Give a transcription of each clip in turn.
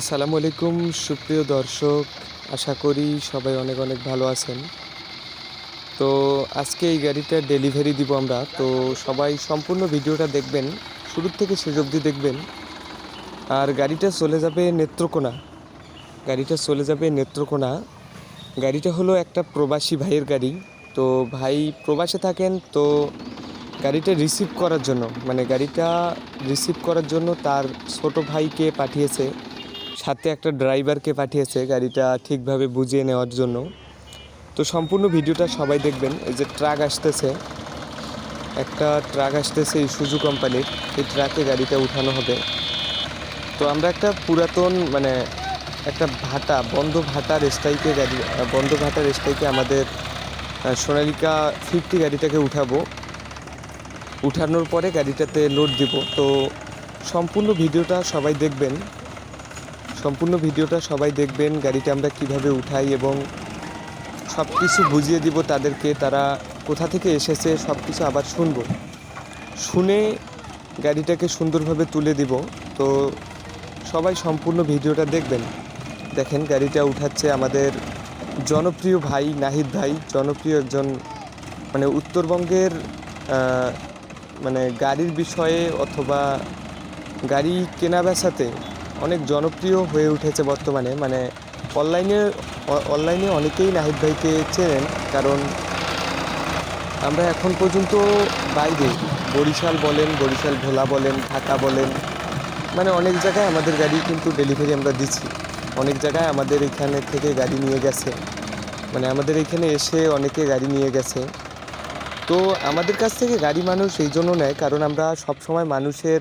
আসসালামু আলাইকুম, সুপ্রিয় দর্শক, আশা করি সবাই অনেক অনেক ভালো আছেন। তো আজকে এই গাড়িটা ডেলিভারি দিব আমরা। তো সবাই সম্পূর্ণ ভিডিওটা দেখবেন, শুরুর থেকে শেষ অবধি দেখবেন। আর গাড়িটা চলে যাবে নেত্রকোনা। গাড়িটা চলে যাবে নেত্রকোনা। গাড়িটা হলো একটা প্রবাসী ভাইয়ের গাড়ি। তো ভাই প্রবাসে থাকেন, তো গাড়িটা রিসিভ করার জন্য মানে গাড়িটা রিসিভ করার জন্য তার ছোট ভাইকে পাঠিয়েছে। সাথে একটা ড্রাইভারকে পাঠিয়েছে গাড়িটা ঠিকভাবে বুঝিয়ে নেওয়ার জন্য। তো সম্পূর্ণ ভিডিওটা সবাই দেখবেন, এই যে ট্রাক আসতেছে। একটা ট্রাক আসতেছে ইসুজু কোম্পানির, এই ট্রাকে গাড়িটা উঠানো হবে। তো আমরা একটা পুরাতন মানে একটা ভাটা, বন্ধ ভাটার স্ট্রাইকে গাড়ি, বন্ধ ভাটার স্ট্রাইকে আমাদের সোনালিকা ফিফটি গাড়িটাকে উঠাবো। উঠানোর পরে গাড়িটাতে লোড দিব। তো সম্পূর্ণ ভিডিওটা সবাই দেখবেন। সম্পূর্ণ ভিডিওটা সবাই দেখবেন, গাড়িটা আমরা কীভাবে উঠাই এবং সব কিছু বুঝিয়ে দিব তাদেরকে, তারা কোথা থেকে এসেছে সব কিছু আবার শুনব। শুনে গাড়িটাকে সুন্দরভাবে তুলে দিব। তো সবাই সম্পূর্ণ ভিডিওটা দেখবেন। দেখেন, গাড়িটা উঠাচ্ছে আমাদের জনপ্রিয় ভাই নাহিদ ভাই। জনপ্রিয় একজন মানে উত্তরবঙ্গের মানে গাড়ির বিষয়ে অথবা গাড়ি কেনা বেচাতে অনেক জনপ্রিয় হয়ে উঠেছে বর্তমানে। মানে অনলাইনে অনলাইনে অনেকেই নাহিদ ভাইকে চেনেন কারণ আমরা এখন পর্যন্ত বাইরে বরিশাল বলেন, বরিশাল ভোলা বলেন, ঢাকা বলেন মানে অনেক জায়গায় আমাদের গাড়ি কিন্তু ডেলিভারি আমরা দিচ্ছি। অনেক জায়গায় আমাদের এখানে থেকে গাড়ি নিয়ে গেছে। মানে আমাদের এখানে এসে অনেকে গাড়ি নিয়ে গেছে। তো আমাদের কাছ থেকে গাড়ি মানুষ এই জন্য নেয় কারণ আমরা সব সময় মানুষের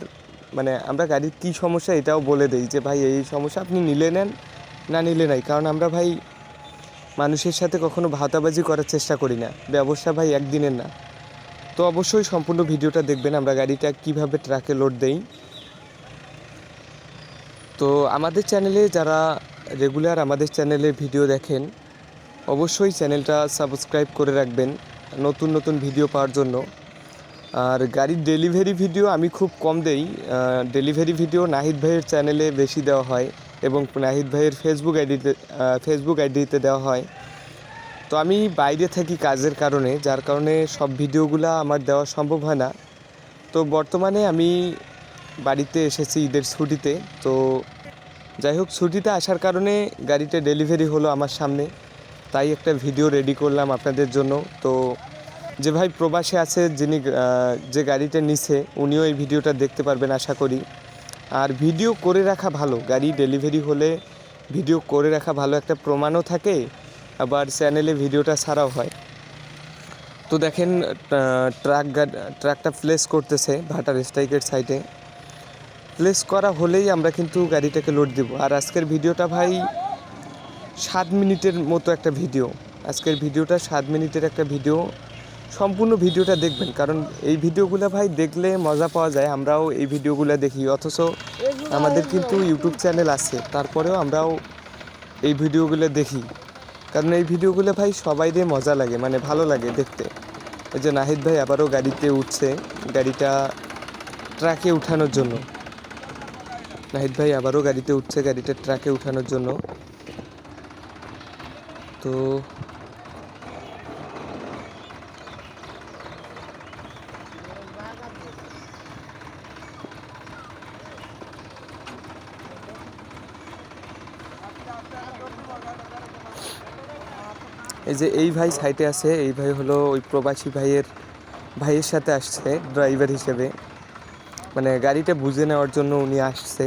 মানে আমরা গাড়ির কী সমস্যা এটাও বলে দিই যে, ভাই, এই সমস্যা আপনি নিলে নেন, না নিলে নাই। কারণ আমরা, ভাই, মানুষের সাথে কখনো ভাতাবাজি করার চেষ্টা করি না। ব্যবসা, ভাই, একদিনের না। তো অবশ্যই সম্পূর্ণ ভিডিওটা দেখবেন আমরা গাড়িটা কীভাবে ট্রাকে লোড দেই। তো আমাদের চ্যানেলে যারা রেগুলার আমাদের চ্যানেলে ভিডিও দেখেন, অবশ্যই চ্যানেলটা সাবস্ক্রাইব করে রাখবেন নতুন নতুন ভিডিও পাওয়ার জন্য। আর গাড়ির ডেলিভারি ভিডিও আমি খুব কম দেই। ডেলিভারি ভিডিও নাহিদ ভাইয়ের চ্যানেলে বেশি দেওয়া হয় এবং নাহিদ ভাইয়ের ফেসবুক আইডিতে ফেসবুক আইডিতে দেওয়া হয়। তো আমি বাইরে থাকি কাজের কারণে, যার কারণে সব ভিডিওগুলো আমার দেওয়া সম্ভব হয় না। তো বর্তমানে আমি বাড়িতে এসেছি ঈদের ছুটিতে। তো যাই হোক, ছুটিতে আসার কারণে গাড়িটা ডেলিভারি হলো আমার সামনে। তাই একটা ভিডিও রেডি করলাম আপনাদের জন্য। তো যে ভাই প্রবাসে আছে, যিনি যে গাড়িটা নিছে, উনিও এই ভিডিওটা দেখতে পারবেন আশা করি। আর ভিডিও করে রাখা ভালো, গাড়ি ডেলিভারি হলে ভিডিও করে রাখা ভালো একটা প্রমাণও থাকে, আবার চ্যানেলে ভিডিওটা ছাড়াও হয়। তো দেখেন ট্রাক ট্রাকটা প্লেস করতেছে ভাটার স্ট্রাইকের সাইডে। প্লেস করা হলেই আমরা কিন্তু গাড়িটাকে লোড দিব। আর আজকের ভিডিওটা ভাই সাত মিনিটের মতো একটা ভিডিও। আজকের ভিডিওটা সাত মিনিটের একটা ভিডিও। সম্পূর্ণ ভিডিওটা দেখবেন, কারণ এই ভিডিওগুলো ভাই দেখলে মজা পাওয়া যায়, আমরাও এই ভিডিওগুলো দেখি। অথচ আমাদের কিন্তু ইউটিউব চ্যানেল আছে, তারপরেও আমরাও এই ভিডিওগুলো দেখি। কারণ এই ভিডিওগুলো ভাই সবাইরে মজা লাগে মানে ভালো লাগে দেখতে। এই যে নাহিদ ভাই আবারও গাড়িতে উঠছে, গাড়িটা ট্রাকে উঠানোর জন্য। নাহিদ ভাই আবারও গাড়িতে উঠছে, গাড়িটা ট্রাকে উঠানোর জন্য। তো এই যে এই ভাই সাইটে আছে, এই ভাই হলো ওই প্রবাসী ভাইয়ের ভাইয়ের সাথে আসছে ড্রাইভার হিসেবে। মানে গাড়িটা বুঝে নেওয়ার জন্য উনি আসছে।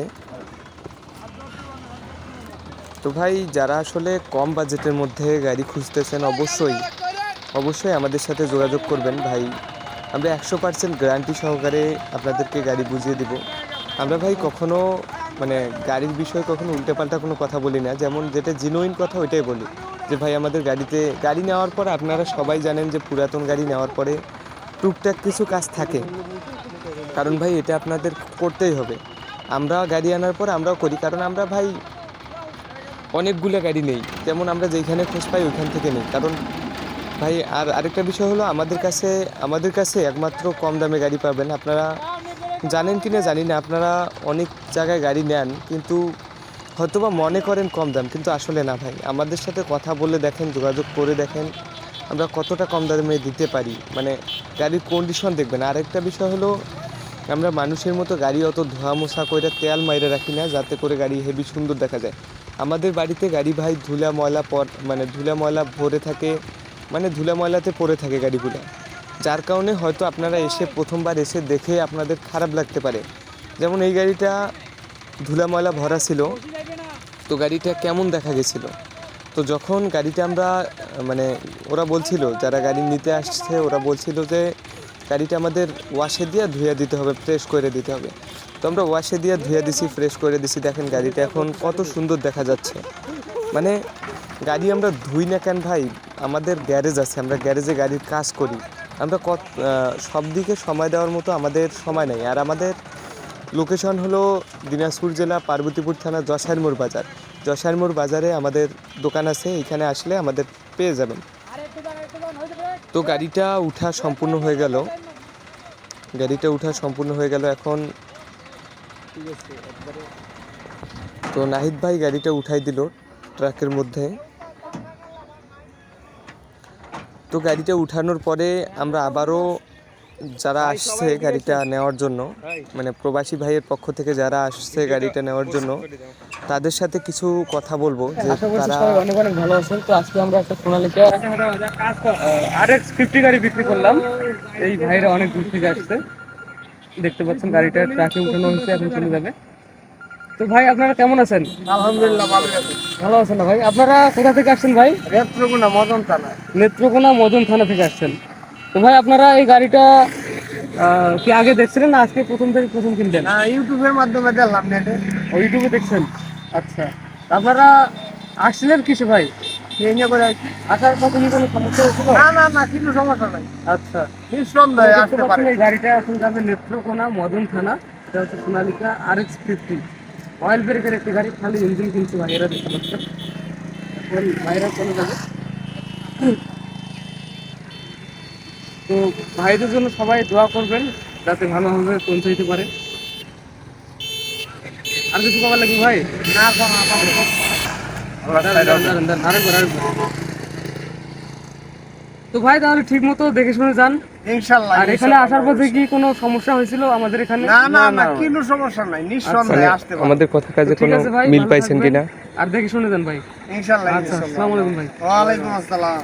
তো ভাই, যারা আসলে কম বাজেটের মধ্যে গাড়ি খুঁজতেছেন, অবশ্যই অবশ্যই আমাদের সাথে যোগাযোগ করবেন ভাই। আমরা একশো পার্সেন্ট গ্যারান্টি সহকারে আপনাদেরকে গাড়ি বুঝিয়ে দিব। আমরা ভাই কখনো মানে গাড়ির বিষয়ে কখনো উল্টেপাল্টা কোনো কথা বলি না। যেমন যেটা জিনুইন কথা ওইটাই বলি। যে ভাই আমাদের গাড়িতে, গাড়ি নেওয়ার পর আপনারা সবাই জানেন যে পুরাতন গাড়ি নেওয়ার পরে টুকটাক কিছু কাজ থাকে। কারণ ভাই এটা আপনাদের করতেই হবে। আমরা গাড়ি আনার পর আমরাও করি। কারণ আমরা ভাই অনেকগুলো গাড়ি নেই। যেমন আমরা যেইখানে খোঁজ পাই ওইখান থেকে নেই। কারণ ভাই আর আরেকটা বিষয় হলো, আমাদের কাছে আমাদের কাছে একমাত্র কম দামে গাড়ি পাবেন। আপনারা জানেন কি না জানি না, আপনারা অনেক জায়গায় গাড়ি নেন, কিন্তু হয়তোবা মনে করেন কম দাম, কিন্তু আসলে না ভাই। আমাদের সাথে কথা বলে দেখেন, যোগাযোগ করে দেখেন, আমরা কতটা কম দামে দিতে পারি। মানে গাড়ির কন্ডিশন দেখবেন। আরেকটা বিষয় হলো, আমরা মানুষের মতো গাড়ি অত ধোয়া মোছা করে তেল মাইরে রাখি না, যাতে করে গাড়ি হেভি সুন্দর দেখা যায়। আমাদের বাড়িতে গাড়ি ভাই ধুলা ময়লা পর মানে ধুলা ময়লা ভরে থাকে মানে ধুলা ময়লাতে পড়ে থাকে গাড়িগুলো। যার কারণে হয়তো আপনারা এসে প্রথমবার এসে দেখে আপনাদের খারাপ লাগতে পারে। যেমন এই গাড়িটা ধুলা ময়লা ভরা ছিল, তো গাড়িটা কেমন দেখা গেছিল? তো যখন গাড়িটা আমরা মানে ওরা বলছিল, যারা গাড়ি নিতে আসছে, ওরা বলছিল যে গাড়িটা আমাদের ওয়াশে দিয়ে ধুয়ে দিতে হবে, ফ্রেশ করে দিতে হবে। তো আমরা ওয়াশে দিয়ে ধুয়ে দিছি, ফ্রেশ করে দিছি, দেখেন গাড়িটা এখন কত সুন্দর দেখা যাচ্ছে। মানে গাড়ি আমরা ধুই না কেন ভাই? আমাদের গ্যারেজ আছে, আমরা গ্যারেজে গাড়ির কাজ করি। আমরা কত সব দিকে সময় দেওয়ার মতো আমাদের সময় নেই। আর আমাদের লোকেশন হলো দিনাজপুর জেলা পার্বতীপুর থানা জশাইরমোড় বাজার। জশাইরমোড় বাজারে আমাদের দোকান আছে, এখানে আসলে আমাদের পেয়ে যাবেন। তো গাড়িটা উঠা সম্পূর্ণ হয়ে গেল। গাড়িটা উঠা সম্পূর্ণ হয়ে গেল এখন। তো নাহিদ ভাই গাড়িটা উঠাই দিল ট্রাকের মধ্যে। তো গাড়িটা উঠানোর পরে আমরা আবারও যারা আসছে গাড়িটা নেওয়ার জন্য মানে প্রবাসী ভাইয়ের পক্ষ থেকে যারা আসছে গাড়িটা নেওয়ার জন্য তাদের সাথে কিছু কথা বলব যে তারা অনেক অনেক ভালো আছেন। তো আজকে আমরা একটা সোনালিকা আর এক্স ফিফটি গাড়ি বিক্রি করলাম। এই ভাইরা অনেক দূর থেকে আসছে। দেখতে পাচ্ছেন গাড়িটা ট্রাকে উঠানো হয়েছে এখন চলে যাবে। তো ভাই আপনারা কেমন আছেন? আলহামদুলিল্লাহ ভালো আছি। ভালো আছেন না ভাই? আপনারা কোথা থেকে আসছেন ভাই? নেত্রকোনা মদন থানা। নেত্রকোনা মদন থানা থেকে আসছেন। তো ভাই আপনারা এই গাড়িটা কি আগে দেখছিলেন না আজকে প্রথম থেকে প্রথম কিনলেন? না ইউটিউবের মাধ্যমে দেখলাম নেটে। ও ইউটিউবে দেখছেন? আচ্ছা। আপনারা আসছিলেন কিসে ভাই? করে আসার পথে কি কোনো সমস্যা হয়েছিল? না না না সমস্যা নাই। আচ্ছা। নিঃসন্দেহে আসতে পারে। এই গাড়িটা এখন যাবে নেত্রকোনা মদন থানা এটা হচ্ছে Sonalika R X fifty oil ব্রেকের একটি গাড়ি খালি ইঞ্জিন কিনছে ভাইয়েরা দেখতে পাচ্ছেন এখন ভাইরা চলে যাবে। তো ভাইদের জন্য সবাই দোয়া করবেন যাতে ভালোভাবে পৌঁছাইতে পারে। আর কিছু কবার লাগবে ভাই? না। আরেকবার, আরেকবার। তো ভাই তাহলে ঠিক মতো দেখে শুনে যান। ইনশাল্লাহ আর এখানে আসার পথে কি কোনো সমস্যা হয়েছিল আমাদের এখানে? না না না কোনো সমস্যা নাই নিঃসন্দেহে আসতে পারে আমাদের কথা কাজে ঠিক কোনো আছে ভাই মিল পাইছেন কিনা? আর দেখে শুনে যান ভাই। ইনশাল্লাহ আচ্ছা আসসালামু আলাইকুম ভাই। ওয়ালাইকুম আসসালাম।